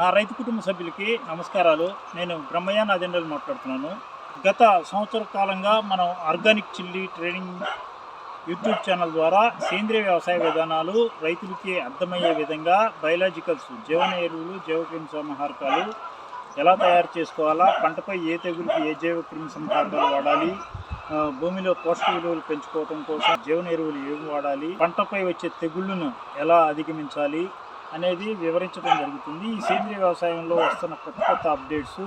నా రైతు కుటుంబ సభ్యులకి నమస్కారాలు. నేను బ్రహ్మయ్య నాదెండలు మాట్లాడుతున్నాను. గత సంవత్సర కాలంగా మనం organic chilli training YouTube channel ద్వారా సేంద్రియ వ్యవసాయ విధానాలు రైతులకి అర్థమయ్యే విధంగా బయలాజికల్స్ జీవన ఎరువులు జీవక్రిమి సంహారకాలు ఎలా తయారు చేసుకోవాలా పంటపై ఏ తెగులుకి ఏ జీవక్రిమి సంహారకాలు వాడాలి భూమిలో పోషక విలువలు పెంచుకోవడం కోసం జీవన ఎరువులు ఏమి వాడాలి పంటపై వచ్చే తెగుళ్ళను ఎలా అధిగమించాలి అనేది వివరించడం జరుగుతుంది. ఈ సేంద్రియ వ్యవసాయంలో వస్తున్న కొత్త కొత్త అప్డేట్స్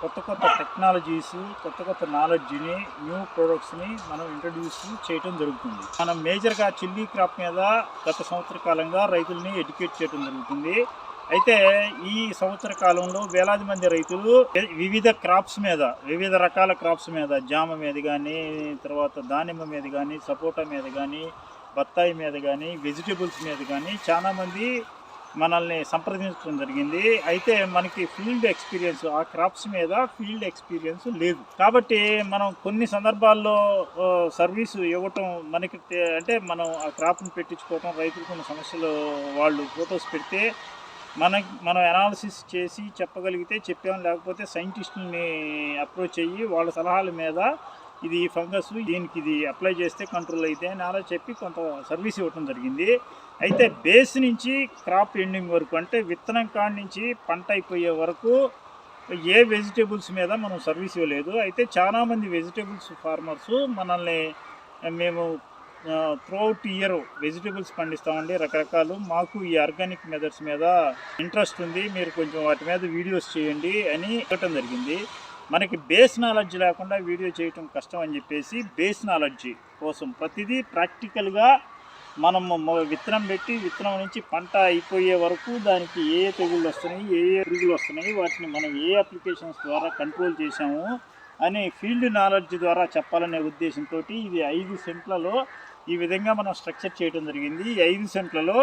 కొత్త కొత్త టెక్నాలజీస్ కొత్త కొత్త నాలెడ్జ్ని న్యూ ప్రొడక్ట్స్ని మనం ఇంట్రడ్యూస్ చేయడం జరుగుతుంది. మనం మేజర్గా చిల్లీ క్రాప్ మీద గత సంవత్సర కాలంగా రైతుల్ని ఎడ్యుకేట్ చేయడం జరుగుతుంది. అయితే ఈ సంవత్సర కాలంలో వేలాది మంది రైతులు వివిధ క్రాప్స్ మీద వివిధ రకాల క్రాప్స్ మీద జామ మీద కానీ తర్వాత దానిమ్మ మీద కానీ సపోటా మీద కానీ బత్తాయి మీద కానీ వెజిటేబుల్స్ మీద కానీ చాలామంది మనల్ని సంప్రదించడం జరిగింది. అయితే మనకి ఫీల్డ్ ఎక్స్పీరియన్స్ ఆ క్రాప్స్ మీద ఫీల్డ్ ఎక్స్పీరియన్స్ లేదు. కాబట్టి మనం కొన్ని సందర్భాల్లో సర్వీసు ఇవ్వటం మనకి అంటే మనం ఆ క్రాప్ని పెట్టించుకోవటం రైతులు కొన్ని సమస్యలు వాళ్ళు ఫొటోస్ పెడితే మన మనం అనాలిసిస్ చేసి చెప్పగలిగితే చెప్పాం. లేకపోతే సైంటిస్టుని అప్రోచ్ అయ్యి వాళ్ళ సలహాల మీద ఇది ఫంగస్ దీనికి ఇది అప్లై చేస్తే కంట్రోల్ అయితే అని అలా చెప్పి కొంత సర్వీస్ ఇవ్వటం జరిగింది. అయితే బేస్ నుంచి క్రాప్ ఎండింగ్ వరకు అంటే విత్తనం కాడి నుంచి పంట అయిపోయే వరకు ఏ వెజిటేబుల్స్ మీద మనం సర్వీస్ ఇవ్వలేదు. అయితే చాలామంది వెజిటేబుల్స్ ఫార్మర్స్ మనల్ని మేము త్రూఅవుట్ ఇయర్ వెజిటేబుల్స్ పండిస్తామండి. రకరకాలు మాకు ఈ ఆర్గానిక్ మెథడ్స్ మీద ఇంట్రెస్ట్ ఉంది. మీరు కొంచెం వాటి మీద వీడియోస్ చేయండి అని ఇవ్వటం జరిగింది. మనకి బేస్ నాలెడ్జ్ లేకుండా వీడియో చేయటం కష్టం అని చెప్పేసి బేస్ నాలెడ్జ్ కోసం ప్రతిదీ ప్రాక్టికల్గా మనం విత్తనం పెట్టి విత్తనం నుంచి పంట అయిపోయే వరకు దానికి ఏ ఏ తెగుళ్ళు వస్తున్నాయి ఏ ఏ పురుగులు వస్తున్నాయి వాటిని మనం ఏ అప్లికేషన్స్ ద్వారా కంట్రోల్ చేసాము అని ఫీల్డ్ నాలెడ్జ్ ద్వారా చెప్పాలనే ఉద్దేశంతో ఇది ఐదు సెంట్లలో ఈ విధంగా మనం స్ట్రక్చర్ చేయడం జరిగింది. ఈ ఐదు సెంట్లలో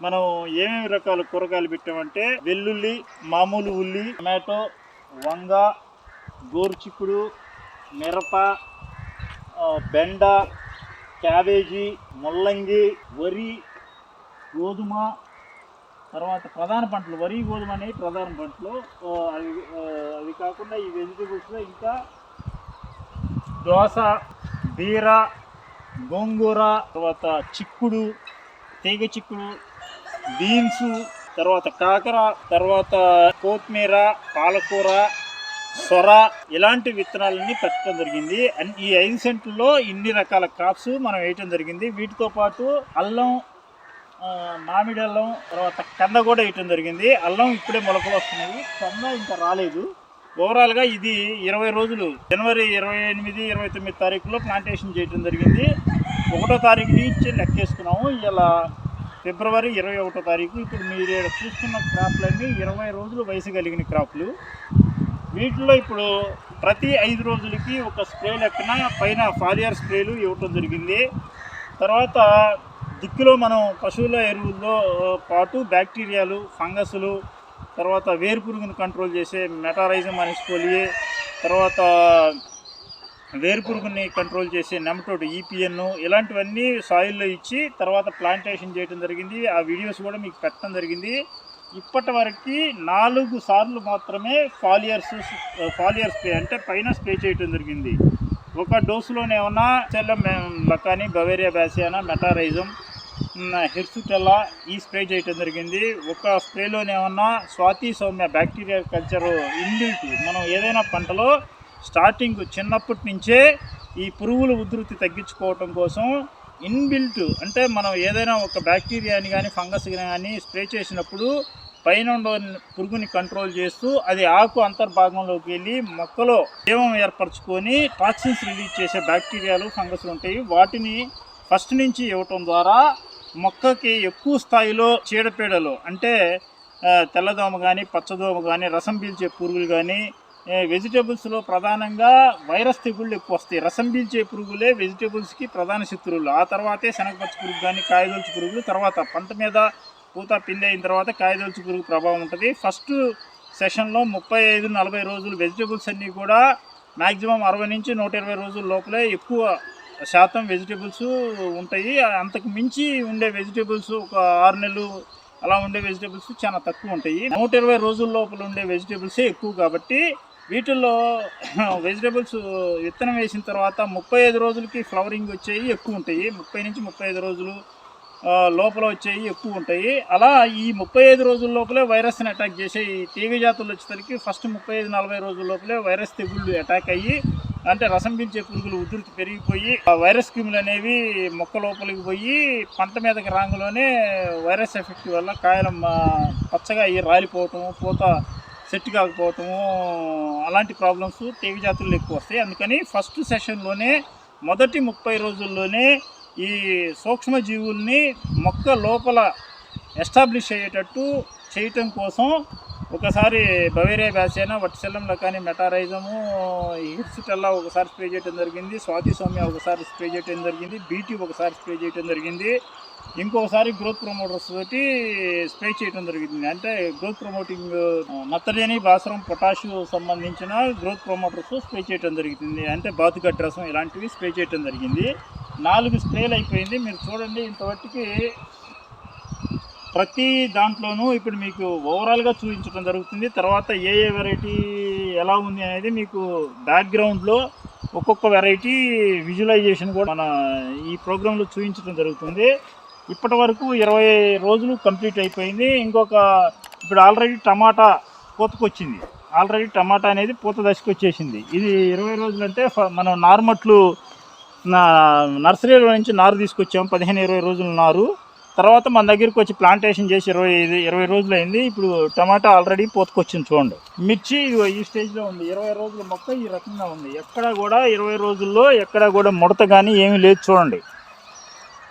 మనం ఏమేమి రకాల కూరగాయలు పెట్టామంటే వెల్లుల్లి మామూలు ఉల్లి టమాటో వంగ గోరుచిక్కుడు మిరప బెండ క్యాబేజీ ముల్లంగి వరి గోధుమ తర్వాత ప్రధాన పంటలు వరి గోధుమ అనేవి ప్రధాన పంటలు. అవి అవి కాకుండా ఈ వెజిటేబుల్స్లో ఇంకా దోస బీర గోంగూర తర్వాత చిక్కుడు తీగ చిక్కుడు బీన్స్ తర్వాత కాకర తర్వాత కొత్తిమీర పాలకూర సొర ఇలాంటి విత్తనాలన్నీ పెట్టడం జరిగింది. ఈ ఐదు సెంట్లలో ఇన్ని రకాల క్రాప్స్ మనం వేయటం జరిగింది. వీటితో పాటు అల్లం మామిడి అల్లం తర్వాత కంద కూడా వేయటం జరిగింది. అల్లం ఇప్పుడే మొలకలు వస్తున్నాయి. కంద ఇంకా రాలేదు. ఓవరాల్గా ఇది ఇరవై రోజులు జనవరి ఇరవై ఎనిమిది ఇరవై తొమ్మిది తారీఖులో ప్లాంటేషన్ చేయడం జరిగింది. ఒకటో తారీఖు నుంచి లెక్కేసుకున్నాము. ఇలా ఫిబ్రవరి ఇరవై ఒకటో తారీఖు ఇప్పుడు మీరు చూస్తున్న క్రాప్లన్నీ ఇరవై రోజులు వయసు కలిగిన క్రాప్లు వీటిలో ఇప్పుడు ప్రతి ఐదు రోజులకి ఒక స్ప్రే లెక్కన పైన ఫాలియర్ స్ప్రేలు ఇవ్వటం జరిగింది. తర్వాత దిక్కులో మనం పశువుల ఎరువుల్లో పాటు బ్యాక్టీరియాలు ఫంగస్లు తర్వాత వేరు పురుగును కంట్రోల్ చేసే మెటారైజం అనిస్పోలియే తర్వాత వేరు పురుగుని కంట్రోల్ చేసే నెమటోడ్ ఈపీఎన్ ఇలాంటివన్నీ సాయిల్లో ఇచ్చి తర్వాత ప్లాంటేషన్ చేయడం జరిగింది. ఆ వీడియోస్ కూడా మీకు పెట్టడం జరిగింది. ఇప్పటి వరకు నాలుగు సార్లు మాత్రమే ఫాలియర్స్ ఫాలియర్ స్ప్రే అంటే పైన స్ప్రే చేయటం జరిగింది. ఒక డోసులోనేమన్నా చెల్లం లకాని బవేరియా బ్యాసియానా మెటారైజం హెర్సుటెల్లా ఈ స్ప్రే చేయడం జరిగింది. ఒక స్ప్రేలోనేమన్నా Swathi Soumya bacteria culture inbuilt మనం ఏదైనా పంటలో స్టార్టింగ్ చిన్నప్పటి నుంచే ఈ పురుగుల ఉధృతి తగ్గించుకోవటం కోసం ఇన్బిల్ట్ అంటే మనం ఏదైనా ఒక బ్యాక్టీరియాని కానీ ఫంగస్ కానీ స్ప్రే చేసినప్పుడు పైన పురుగుని కంట్రోల్ చేస్తూ అది ఆకు అంతర్భాగంలోకి వెళ్ళి మొక్కలో జీవం ఏర్పరచుకొని టాక్సిన్స్ రిలీజ్ చేసే బ్యాక్టీరియాలు ఫంగస్లు ఉంటాయి. వాటిని ఫస్ట్ నుంచి ఇవ్వటం ద్వారా మొక్కకి ఎక్కువ స్థాయిలో చీడపీడలు అంటే తెల్లదోమ కానీ పచ్చదోమ కానీ రసం పీల్చే పురుగులు కానీ వెజిటేబుల్స్లో ప్రధానంగా వైరస్ తెగుళ్ళు ఎక్కువ వస్తాయి. రసం పీల్చే పురుగులే వెజిటేబుల్స్కి ప్రధాన శత్రువులు. ఆ తర్వాతే శనగపచ్చ పురుగు కానీ కాయగొలుచు పురుగులు తర్వాత పంట మీద పూత పిండి అయిన తర్వాత కాయదొలుచు పురుగు ప్రభావం ఉంటుంది. ఫస్ట్ సెషన్లో ముప్పై ఐదు నలభై రోజులు వెజిటేబుల్స్ అన్నీ కూడా మ్యాక్సిమం అరవై నుంచి నూట ఇరవై రోజుల లోపలే ఎక్కువ శాతం వెజిటేబుల్స్ ఉంటాయి. అంతకు మించి ఉండే వెజిటేబుల్స్ ఒక ఆరు నెలలు అలా ఉండే వెజిటేబుల్స్ చాలా తక్కువ ఉంటాయి. నూట ఇరవై రోజుల లోపల ఉండే వెజిటేబుల్సే ఎక్కువ కాబట్టి వీటిల్లో వెజిటేబుల్స్ విత్తనం వేసిన తర్వాత ముప్పై ఐదు రోజులకి ఫ్లవరింగ్ వచ్చేవి ఎక్కువ ఉంటాయి. ముప్పై నుంచి ముప్పై ఐదు రోజులు లోపల వచ్చేవి ఎక్కువ ఉంటాయి. అలా ఈ ముప్పై ఐదు రోజుల లోపలే వైరస్ని అటాక్ చేసే ఈ తీగ జాతులు వచ్చేసరికి ఫస్ట్ ముప్పై ఐదు నలభై రోజుల లోపలే వైరస్ తెగుళ్ళు అటాక్ అయ్యి అంటే రసం పీల్చే పురుగులు ఉధృతి పెరిగిపోయి ఆ వైరస్ క్రిములు అనేవి మొక్క లోపలికి పోయి పంట మీదకి రాంగులోనే వైరస్ ఎఫెక్ట్ వల్ల కాయలు పచ్చగా అయ్యి రాలిపోవటం పూత సెట్ కాకపోవటము అలాంటి ప్రాబ్లమ్స్ తీగ జాతులు ఎక్కువ వస్తాయి. అందుకని ఫస్ట్ సెషన్లోనే మొదటి ముప్పై రోజుల్లోనే ఈ సూక్ష్మజీవుల్ని మొక్క లోపల ఎస్టాబ్లిష్ అయ్యేటట్టు చేయటం కోసం ఒకసారి బవేరియా బ్యాసేనా వట్టిశల్లంలో కానీ మెటారైజము హిర్సిటల్లా ఒకసారి స్ప్రే చేయడం జరిగింది స్వాతి సౌమ్య ఒకసారి స్ప్రే చేయడం జరిగింది బీటీ ఒకసారి స్ప్రే చేయడం జరిగింది. ఇంకొకసారి గ్రోత్ ప్రమోటర్స్ తోటి స్ప్రే చేయడం జరిగింది. అంటే గ్రోత్ ప్రమోటింగ్ నత్తలేని భాస్వరం పొటాషు సంబంధించిన గ్రోత్ ప్రమోటర్స్ స్ప్రే చేయడం జరిగింది. అంటే బాతుగడ్డ రసం ఇలాంటివి స్ప్రే చేయడం జరిగింది. నాలుగు స్ప్రేలు అయిపోయింది. మీరు చూడండి ఇంతవరకు ప్రతి దాంట్లోనూ ఇప్పుడు మీకు ఓవరాల్గా చూపించడం జరుగుతుంది. తర్వాత ఏ ఏ వెరైటీ ఎలా ఉంది అనేది మీకు బ్యాక్గ్రౌండ్లో ఒక్కొక్క వెరైటీ విజువలైజేషన్ కూడా మన ఈ ప్రోగ్రాంలో చూపించడం జరుగుతుంది. ఇప్పటి వరకు ఇరవై రోజులు కంప్లీట్ అయిపోయింది. ఇంకొక ఇప్పుడు ఆల్రెడీ టమాటా పూతకొచ్చింది. ఆల్రెడీ టమాటా అనేది పూత దశకు వచ్చేసింది. ఇది ఇరవై రోజులు అంటే ఫ- మనం నార్మట్లు నర్సరీలో నుంచి నారు తీసుకొచ్చాము పదిహేను ఇరవై రోజుల నారు. తర్వాత మన దగ్గరికి వచ్చి ప్లాంటేషన్ చేసి ఇరవై ఐదు ఇరవై రోజులు అయింది ఇప్పుడు టమాటా ఆల్రెడీ పోతుకొచ్చింది చూడండి. మిర్చి ఈ స్టేజ్లో ఉంది. ఇరవై రోజుల మొక్క ఈ రకంగా ఉంది. ఎక్కడ కూడా ఇరవై రోజుల్లో ఎక్కడ కూడా ముడత కానీ ఏమీ లేదు చూడండి.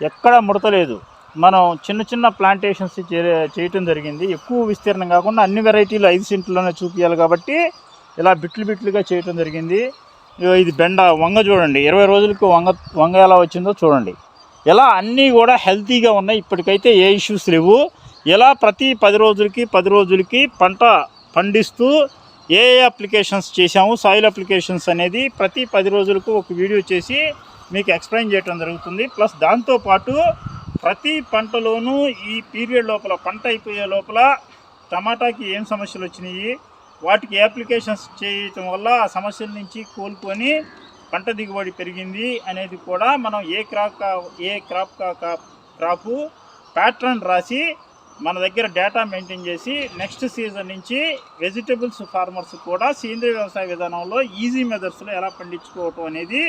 ఎక్కడ ముడత లేదు. మనం చిన్న చిన్న ప్లాంటేషన్స్ చే- చేయటం జరిగింది. ఎక్కువ విస్తీర్ణం కాకుండా అన్ని వెరైటీలు ఐదు సెంట్లోనే చూపించాలి కాబట్టి ఇలా బిట్లు బిట్లుగా చేయటం జరిగింది. ఇది బెండ వంగ చూడండి. ఇరవై రోజులకు వంగ వంగ ఎలా వచ్చిందో చూడండి. ఇలా అన్నీ కూడా హెల్తీగా ఉన్నాయి. ఇప్పటికైతే ఏ ఇష్యూస్ లేవు. ఇలా ప్రతి పది రోజులకి పది రోజులకి పంట పండిస్తూ ఏ ఏ అప్లికేషన్స్ చేశాము సాయిల్ అప్లికేషన్స్ అనేది ప్రతి పది రోజులకు ఒక వీడియో చేసి మీకు ఎక్స్ప్లెయిన్ చేయడం జరుగుతుంది. ప్లస్ దాంతోపాటు ప్రతి పంటలోనూ ఈ పీరియడ్ లోపల పంట అయిపోయే లోపల టమాటాకి ఏం సమస్యలు వచ్చినాయి వాటికి అప్లికేషన్స్ చేయటం వల్ల ఆ సమస్యల నుంచి కోలుకొని పంట దిగుబడి పెరిగింది అనేది కూడా మనం ఏ క్రాప్ ఏ క్రాప్ కా క్రాపు ప్యాటర్న్ రాసి మన దగ్గర డేటా మెయింటైన్ చేసి నెక్స్ట్ సీజన్ నుంచి వెజిటబుల్స్ ఫార్మర్స్ కూడా సేంద్రియ వ్యవసాయ విధానంలో ఈజీ మెథడ్స్లో ఎలా పండించుకోవటం అనేది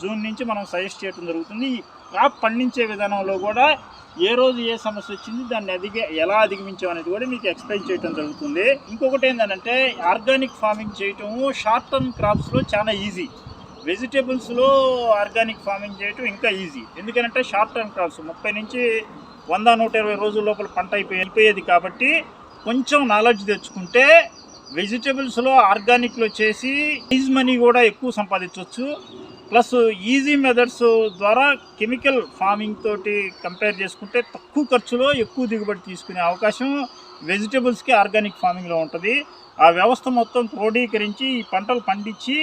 జూన్ నుంచి మనం సజెస్ట్ చేయడం జరుగుతుంది. ఈ క్రాప్ పండించే విధానంలో కూడా ఏ రోజు ఏ సమస్య వచ్చింది దాన్ని అధిగ ఎలా అధిగమించాం అనేది కూడా మీకు ఎక్స్ప్లెయిన్ చేయడం జరుగుతుంది. ఇంకొకటి ఏంటంటే ఆర్గానిక్ ఫార్మింగ్ చేయటము షార్ట్ టర్మ్ క్రాప్స్లో చాలా ఈజీ. వెజిటేబుల్స్లో ఆర్గానిక్ ఫార్మింగ్ చేయటం ఇంకా ఈజీ. ఎందుకంటే షార్ట్ టర్మ్ క్రాప్స్ ముప్పై నుంచి వంద నూట ఇరవై రోజుల లోపల పంట అయిపోయి వెళ్ళిపోయేది కాబట్టి కొంచెం నాలెడ్జ్ తెచ్చుకుంటే వెజిటేబుల్స్లో ఆర్గానిక్లో చేసి ఈజ్ మనీ కూడా ఎక్కువ సంపాదించవచ్చు ప్లస్ ఈజీ మెథడ్స్ ద్వారా కెమికల్ ఫార్మింగ్ తోటి కంపేర్ చేసుకుంటే తక్కువ ఖర్చులో ఎక్కువ దిగుబడి తీసుకునే అవకాశం వెజిటేబుల్స్కి ఆర్గానిక్ ఫార్మింగ్లో ఉంటుంది. ఆ వ్యవస్థ మొత్తం క్రోడీకరించి ఈ పంటలు పండించి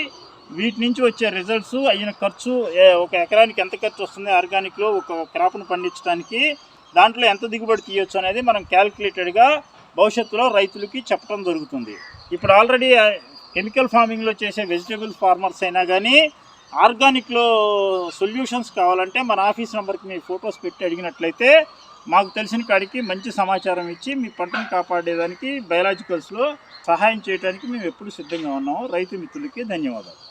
వీటి నుంచి వచ్చే రిజల్ట్స్ అయిన ఖర్చు ఒక ఎకరానికి ఎంత ఖర్చు వస్తుంది ఆర్గానిక్లో ఒక క్రాప్ను పండించడానికి దాంట్లో ఎంత దిగుబడి తీయొచ్చు అనేది మనం క్యాలిక్యులేటెడ్గా భవిష్యత్తులో రైతులకి చెప్పడం జరుగుతుంది. ఇప్పుడు ఆల్రెడీ కెమికల్ ఫార్మింగ్లో చేసే వెజిటేబుల్ ఫార్మర్స్ అయినా కానీ ఆర్గానిక్లో సొల్యూషన్స్ కావాలంటే మన ఆఫీస్ నెంబర్కి మీ ఫొటోస్ పెట్టి అడిగినట్లయితే మాకు తెలిసిన కాడికి మంచి సమాచారం ఇచ్చి మీ పంటను కాపాడేదానికి బయలాజికల్స్లో సహాయం చేయడానికి మేము ఎప్పుడు సిద్ధంగా ఉన్నాము. రైతు మిత్రులకి ధన్యవాదాలు.